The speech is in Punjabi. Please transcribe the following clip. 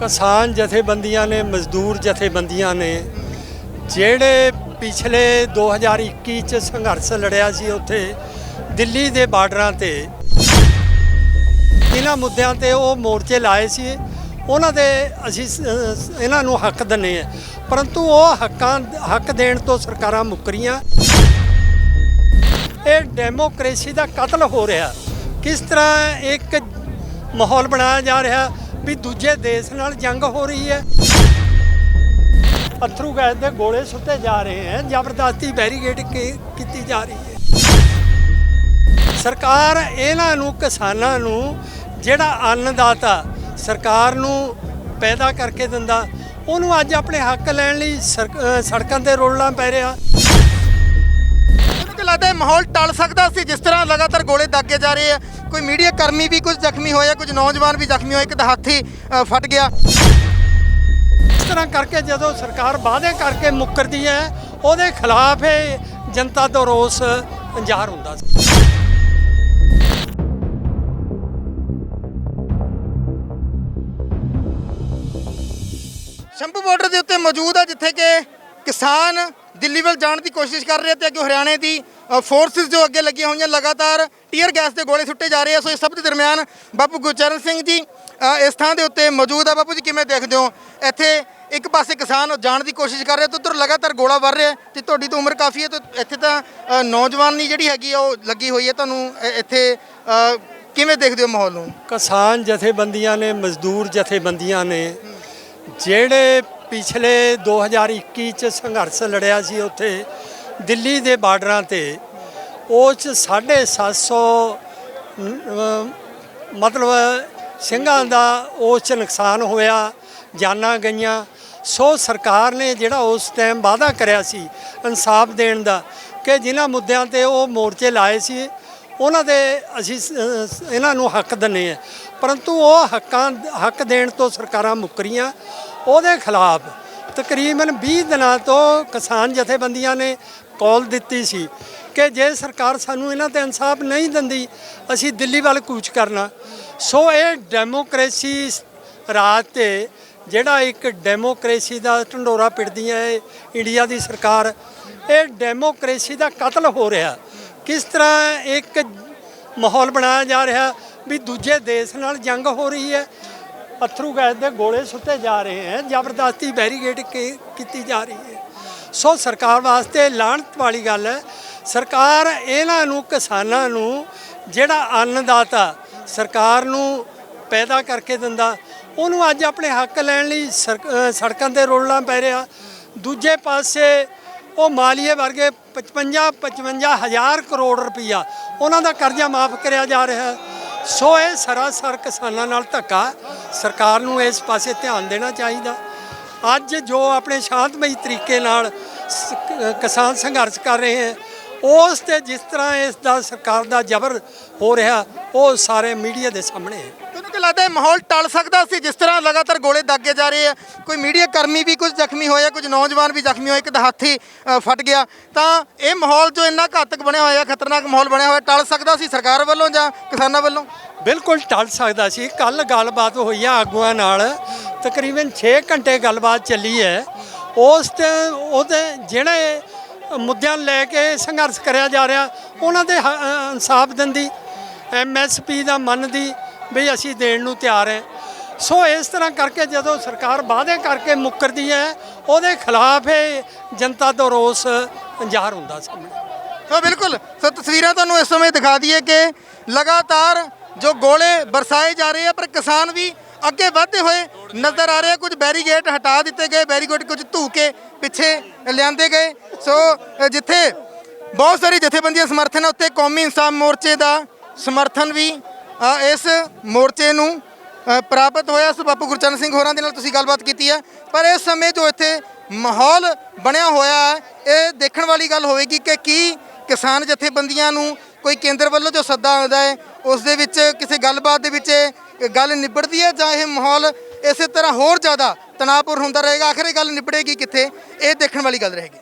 ਕਿਸਾਨ ਜਥੇਬੰਦੀਆਂ ਨੇ, ਮਜ਼ਦੂਰ ਜਥੇਬੰਦੀਆਂ ਨੇ, ਜਿਹੜੇ ਪਿਛਲੇ 2021 ਚ ਸੰਘਰਸ਼ ਲੜਿਆ ਸੀ ਉੱਥੇ, ਦਿੱਲੀ ਦੇ ਬਾਰਡਰਾਂ ਤੇ, ਇਹਨਾਂ ਮੁੱਦਿਆਂ ਤੇ ਉਹ ਮੋਰਚੇ ਲਾਏ ਸੀ। ਉਹਨਾਂ ਦੇ ਅਸੀਂ ਇਹਨਾਂ ਨੂੰ ਹੱਕ ਦਿੰਨੇ ਆ ਪਰੰਤੂ ਉਹ ਹੱਕਾਂ, ਹੱਕ ਦੇਣ ਤੋਂ ਸਰਕਾਰਾਂ ਮੁੱਕਰੀਆਂ ਇਹ ਡੈਮੋਕ੍ਰੇਸੀ ਦਾ ਕਤਲ ਹੋ ਰਿਹਾ। ਕਿਸ ਤਰ੍ਹਾਂ ਇੱਕ ਮਾਹੌਲ ਬਣਾਇਆ ਜਾ ਰਿਹਾ? ਵੀ ਦੂਜੇ ਦੇਸ਼ ਨਾਲ ਜੰਗ ਹੋ ਰਹੀ ਹੈ। ਅਥਰੂ ਗੈਸ ਦੇ ਗੋਲੇ ਸੁੱਤੇ ਜਾ ਰਹੇ ਹਨ ਜ਼ਬਰਦਸਤੀ ਬੈਰੀਗੇਡ ਕੀਤੀ ਜਾ ਰਹੀ ਹੈ। ਸਰਕਾਰ ਇਹਨਾਂ ਨੂੰ, ਕਿਸਾਨਾਂ ਨੂੰ ਜਿਹੜਾ ਅੰਨਦਾਤਾ ਸਰਕਾਰ ਨੂੰ ਪੈਦਾ ਕਰਕੇ ਦਿੰਦਾ, ਉਹਨੂੰ ਅੱਜ ਆਪਣੇ ਹੱਕ ਲੈਣ ਲਈ ਸਰਕ- ਸੜਕਾਂ ਤੇ ਰੋਲਣਾ ਪੈ ਰਿਹਾ। ਕਿ ਲੱਗਦਾ ਹੈ ਮਾਹੌਲ ਟਲ ਸਕਦਾ ਸੀ ਜਿਸ ਤਰ੍ਹਾਂ ਲਗਾਤਾਰ ਗੋਲੇ ਦਾਗੇ ਜਾ ਰਹੇ ਆ। ਕੋਈ ਮੀਡੀਆ ਕਰਮੀ ਵੀ ਕੁਝ ਜ਼ਖਮੀ ਹੋਇਆ ਕੁਝ ਨੌਜਵਾਨ ਵੀ ਜ਼ਖਮੀ ਹੋਏ ਇੱਕ ਦਾ ਹੱਥ ਹੀ ਅ, ਫਟ ਗਿਆ। ਇਸ ਤਰ੍ਹਾਂ ਕਰਕੇ ਜਦੋਂ ਸਰਕਾਰ ਵਾਅਦੇ ਕਰਕੇ ਮੁੱਕਰਦੀ ਹੈ ਉਹਦੇ ਖਿਲਾਫ ਇਹ ਜਨਤਾ ਤੋਂ ਰੋਸ ਜ਼ਾਹਰ ਹੁੰਦਾ ਸੀ। ਸ਼ੰਭੂ ਬਾਰਡਰ ਦੇ ਉੱਤੇ ਮੌਜੂਦ ਆ ਜਿੱਥੇ ਕਿ ਕਿਸਾਨ ਦਿੱਲੀ ਵੱਲ ਜਾਣ ਦੀ ਕੋਸ਼ਿਸ਼ ਕਰ ਰਹੇ ਤੇ ਅੱਗੇ ਹਰਿਆਣੇ ਦੀ ਫੋਰਸਿਸ ਜੋ ਅੱਗੇ ਲੱਗੀਆਂ ਹੋਈਆਂ ਲਗਾਤਾਰ ਟੀਅਰ ਗੈਸ ਦੇ ਗੋਲੇ ਸੁੱਟੇ ਜਾ ਰਹੇ ਆ। ਸੋ ਇਸ ਸਭ ਦੇ ਦਰਮਿਆਨ ਬਾਪੂ ਗੁਰਚਰਨ ਸਿੰਘ ਜੀ ਇਸ ਥਾਂ ਦੇ ਉੱਤੇ ਮੌਜੂਦ ਆ। ਬਾਪੂ ਜੀ, ਕਿਵੇਂ ਦੇਖਦੇ ਹੋ? ਇੱਥੇ ਇੱਕ ਪਾਸੇ ਕਿਸਾਨ ਜਾਣ ਦੀ ਕੋਸ਼ਿਸ਼ ਕਰ ਰਿਹਾ ਤੇ ਉੱਧਰ ਲਗਾਤਾਰ ਗੋਲਾ ਵਰ ਰਿਹਾ ਤੇ ਤੁਹਾਡੀ ਤਾਂ ਉਮਰ ਕਾਫੀ ਹੈ ਤੇ ਇੱਥੇ ਤਾਂ ਨੌਜਵਾਨੀ ਜਿਹੜੀ ਹੈਗੀ ਆ, ਉਹ ਲੱਗੀ ਹੋਈ ਹੈ। ਤੁਹਾਨੂੰ ਇੱਥੇ ਕਿਵੇਂ ਦੇਖਦੇ ਹੋ ਮਾਹੌਲ ਨੂੰ? ਕਿਸਾਨ ਜਥੇਬੰਦੀਆਂ ਨੇ, ਮਜ਼ਦੂਰ ਜਥੇਬੰਦੀਆਂ ਨੇ, ਜਿਹੜੇ ਪਿਛਲੇ 2021 ਚ ਸੰਘਰਸ਼ ਲੜਿਆ ਸੀ ਉੱਥੇ, ਦਿੱਲੀ ਦੇ ਬਾਰਡਰਾਂ ਤੇ। ਉਹ ਚ 750 ਮਤਲਬ ਸਿੰਘਾਂ ਦਾ ਉਸ ਚ ਨੁਕਸਾਨ ਹੋਇਆ, ਜਾਨਾਂ ਗਈਆਂ। ਸੋ ਸਰਕਾਰ ਨੇ ਜਿਹੜਾ ਉਸ ਟਾਈਮ ਵਾਅਦਾ ਕਰਿਆ ਸੀ ਇਨਸਾਫ ਦੇਣ ਦਾ, ਕਿ ਜਿਨ੍ਹਾਂ ਮੁੱਦਿਆਂ ਤੇ ਉਹ ਮੋਰਚੇ ਲਾਏ ਸੀ ਉਹਨਾਂ ਦੇ ਅਸੀਂ ਇਹਨਾਂ ਨੂੰ ਹੱਕ ਦਿੰਨੇ ਆ ਪਰੰਤੂ ਉਹ ਹੱਕਾਂ, ਹੱਕ ਦੇਣ ਤੋਂ ਸਰਕਾਰਾਂ ਮੁੱਕਰੀਆਂ। ਉਹਦੇ ਖਿਲਾਫ ਤਕਰੀਬਨ 20 ਦਿਨਾਂ ਤੋਂ ਕਿਸਾਨ ਜਥੇਬੰਦੀਆਂ ਨੇ ਕਾਲ ਦਿੱਤੀ ਸੀ ਕਿ ਜੇ ਸਰਕਾਰ ਸਾਨੂੰ ਇਹਨਾਂ ਤੇ ਇਨਸਾਫ ਨਹੀਂ ਦਿੰਦੀ, ਅਸੀਂ ਦਿੱਲੀ ਵੱਲ ਕੂਚ ਕਰਨਾ। ਸੋ ਇਹ ਡੈਮੋਕ੍ਰੇਸੀ ਰਾਜ ਤੇ ਜਿਹੜਾ ਇੱਕ ਡੈਮੋਕ੍ਰੇਸੀ ਦਾ ਢੰਡੋਰਾ ਪਿੜਦੀ ਹੈ ਇੰਡੀਆ ਦੀ ਸਰਕਾਰ, ਇਹ ਡੈਮੋਕ੍ਰੇਸੀ ਦਾ ਕਤਲ ਹੋ ਰਿਹਾ। ਕਿਸ ਤਰ੍ਹਾਂ ਇੱਕ ਮਾਹੌਲ ਬਣਾਇਆ ਜਾ ਰਿਹਾ ਵੀ ਦੂਜੇ ਦੇਸ਼ ਨਾਲ ਜੰਗ ਹੋ ਰਹੀ ਹੈ? ਅਥਰੂ ਗੈਸ ਦੇ ਗੋਲੇ ਸੁੱਤੇ ਜਾ ਰਹੇ ਹਨ ਜ਼ਬਰਦਸਤੀ ਬੈਰੀਗੇਡ ਕੀ- ਕੀਤੀ ਜਾ ਰਹੀ ਹੈ। ਸੋ ਸਰਕਾਰ ਵਾਸਤੇ ਲਾਹਣਤ ਵਾਲੀ ਗੱਲ ਹੈ, ਸਰਕਾਰ ਇਹਨਾਂ ਨੂੰ, ਕਿਸਾਨਾਂ ਨੂੰ ਜਿਹੜਾ ਅੰਨਦਾਤਾ ਸਰਕਾਰ ਨੂੰ ਪੈਦਾ ਕਰਕੇ ਦਿੰਦਾ, ਉਹਨੂੰ ਅੱਜ ਆਪਣੇ ਹੱਕ ਲੈਣ ਲਈ ਸਰਕ- ਸੜਕਾਂ ਤੇ ਰੋਲਣਾ ਪੈ ਰਿਹਾ। ਦੂਜੇ ਪਾਸੇ ਉਹ ਮਾਲੀਏ ਵਰਗੇ 55 55 ਹਜ਼ਾਰ ਕਰੋੜ ਰੁਪਈਆ ਉਹਨਾਂ ਦਾ ਕਰਜ਼ਾ ਮਾਫ ਕਰਿਆ ਜਾ ਰਿਹਾ ਹੈ। ਸੋ ਇਹ ਸਰਾਸਰ ਕਿਸਾਨਾਂ ਨਾਲ ਧੱਕਾ। ਸਰਕਾਰ ਨੂੰ ਇਸ ਪਾਸੇ ਧਿਆਨ ਦੇਣਾ ਚਾਹੀਦਾ। ਅੱਜ ਜੋ ਆਪਣੇ ਸ਼ਾਂਤਮਈ ਤਰੀਕੇ ਨਾਲ ਕਿਸਾਨ ਸੰਘਰਸ਼ ਕਰ ਰਹੇ ਹੈ, ਉਸ ਤੇ ਜਿਸ ਤਰ੍ਹਾਂ ਇਸ ਦਾ ਸਰਕਾਰ ਦਾ ਜ਼ਬਰ ਹੋ ਰਿਹਾ, ਉਹ ਸਾਰੇ ਮੀਡੀਆ ਦੇ ਸਾਹਮਣੇ ਹੈ। ਤੁਹਾਨੂੰ ਲੱਗਦਾ ਹੈ ਮਾਹੌਲ ਟਲ ਸਕਦਾ ਸੀ ਜਿਸ ਤਰ੍ਹਾਂ ਲਗਾਤਾਰ ਗੋਲੇ ਦਾਗੇ ਜਾ ਰਹੇ ਆ। ਕੋਈ ਮੀਡੀਆ ਕਰਮੀ ਵੀ ਕੁਝ ਜ਼ਖਮੀ ਹੋਇਆ ਕੁਝ ਨੌਜਵਾਨ ਵੀ ਜ਼ਖਮੀ ਹੋਏ ਇੱਕ ਦਹਾਥੀ ਫਟ ਗਿਆ। ਤਾਂ ਇਹ ਮਾਹੌਲ ਜੋ ਇੰਨਾ ਘਾਤਕ ਬਣਿਆ ਹੋਇਆ ਖਤਰਨਾਕ ਮਾਹੌਲ ਬਣਿਆ ਹੋਇਆ ਟਲ ਸਕਦਾ ਸੀ ਸਰਕਾਰ ਵੱਲੋਂ ਜਾਂ ਕਿਸਾਨਾਂ ਵੱਲੋਂ? ਬਿਲਕੁਲ ਟਲ ਸਕਦਾ ਸੀ। ਕੱਲ ਗੱਲਬਾਤ ਹੋਈ ਆ ਆਗੂਆਂ ਨਾਲ। ਤਕਰੀਬਨ 6 ਘੰਟੇ ਗੱਲਬਾਤ ਚੱਲੀ ਹੈ। ਉਸ ਤੇ ਉਹਦੇ ਜਿਹੜੇ ਮੁੱਦਿਆਂ ਨੂੰ ਲੈ ਕੇ ਸੰਘਰਸ਼ ਕਰਿਆ ਜਾ ਰਿਹਾ ਉਹਨਾਂ ਦੇ ਹ- ਅ, ਇਨਸਾਫ ਦਿੰਦੀ ਐਮਐਸਪੀ ਦਾ ਮੰਨਦੀ ਵੀ ਅਸੀਂ ਦੇਣ ਨੂੰ ਤਿਆਰ ਹੈ। ਸੋ ਇਸ ਤਰ੍ਹਾਂ ਕਰਕੇ ਜਦੋਂ ਸਰਕਾਰ ਵਾਅਦੇ ਕਰਕੇ ਮੁੱਕਰਦੀ ਹੈ, ਉਹਦੇ ਖਿਲਾਫ ਇਹ ਜਨਤਾ ਤੋਂ ਰੋਸ ਜ਼ਾਹਰ ਹੁੰਦਾ ਸਾਹਮਣੇ। ਹਾਂ ਬਿਲਕੁਲ, ਸੋ ਤਸਵੀਰਾਂ ਤੁਹਾਨੂੰ ਇਸ ਸਮੇਂ ਦਿਖਾ ਦਈਏ ਕਿ ਲਗਾਤਾਰ ਜੋ ਗੋਲੇ ਬਰਸਾਏ ਜਾ ਰਹੇ ਆ, ਪਰ ਕਿਸਾਨ ਵੀ ਅੱਗੇ ਵਧਦੇ ਹੋਏ ਨਜ਼ਰ ਆ ਰਹੇ ਆ। ਕੁਝ ਬੈਰੀਗੇਟ ਹਟਾ ਦਿੱਤੇ ਗਏ, ਬੈਰੀਗੇਟ ਕੁਝ ਧੂ ਕੇ ਪਿੱਛੇ ਲਿਆਂਦੇ ਗਏ। ਸੋ ਜਿੱਥੇ ਬਹੁਤ ਸਾਰੀ ਜਥੇਬੰਦੀਆਂ ਸਮਰਥਨ ਹੈ ਉੱਤੇ ਕੌਮੀ ਇਨਸਾਫ ਮੋਰਚੇ ਦਾ ਸਮਰਥਨ ਵੀ ਇਸ ਮੋਰਚੇ ਨੂੰ ਪ੍ਰਾਪਤ ਹੋਇਆ ਸੋ ਬਾਪੂ ਗੁਰਚਰਨ ਸਿੰਘ ਹੋਰਾਂ ਦੇ ਨਾਲ ਤੁਸੀਂ ਗੱਲਬਾਤ ਕੀਤੀ ਹੈ। ਪਰ ਇਸ ਸਮੇਂ ਜੋ ਇੱਥੇ ਮਾਹੌਲ ਬਣਿਆ ਹੋਇਆ ਹੈ, ਇਹ ਦੇਖਣ ਵਾਲੀ ਗੱਲ ਹੋਵੇਗੀ ਕਿ ਕੀ ਕਿਸਾਨ ਜਥੇਬੰਦੀਆਂ ਨੂੰ ਕੋਈ ਕੇਂਦਰ ਵੱਲੋਂ ਜੋ ਸੱਦਾ ਆਉਂਦਾ ਹੈ, ਉਸ ਦੇ ਵਿੱਚ ਕਿਸੇ ਗੱਲਬਾਤ ਦੇ ਵਿੱਚ ਇਹ ਗੱਲ ਨਿਬੜਦੀ ਹੈ ਜਾਂ ਇਹ ਮਾਹੌਲ ਇਸੇ ਤਰ੍ਹਾਂ ਹੋਰ ਜ਼ਿਆਦਾ ਤਣਾਅਪੂਰਨ ਹੁੰਦਾ ਰਹੇਗਾ। ਆਖਰ ਇਹ ਗੱਲ ਨਿਬੜੇਗੀ ਕਿੱਥੇ? ਇਹ ਦੇਖਣ ਵਾਲੀ ਗੱਲ ਰਹੇਗੀ।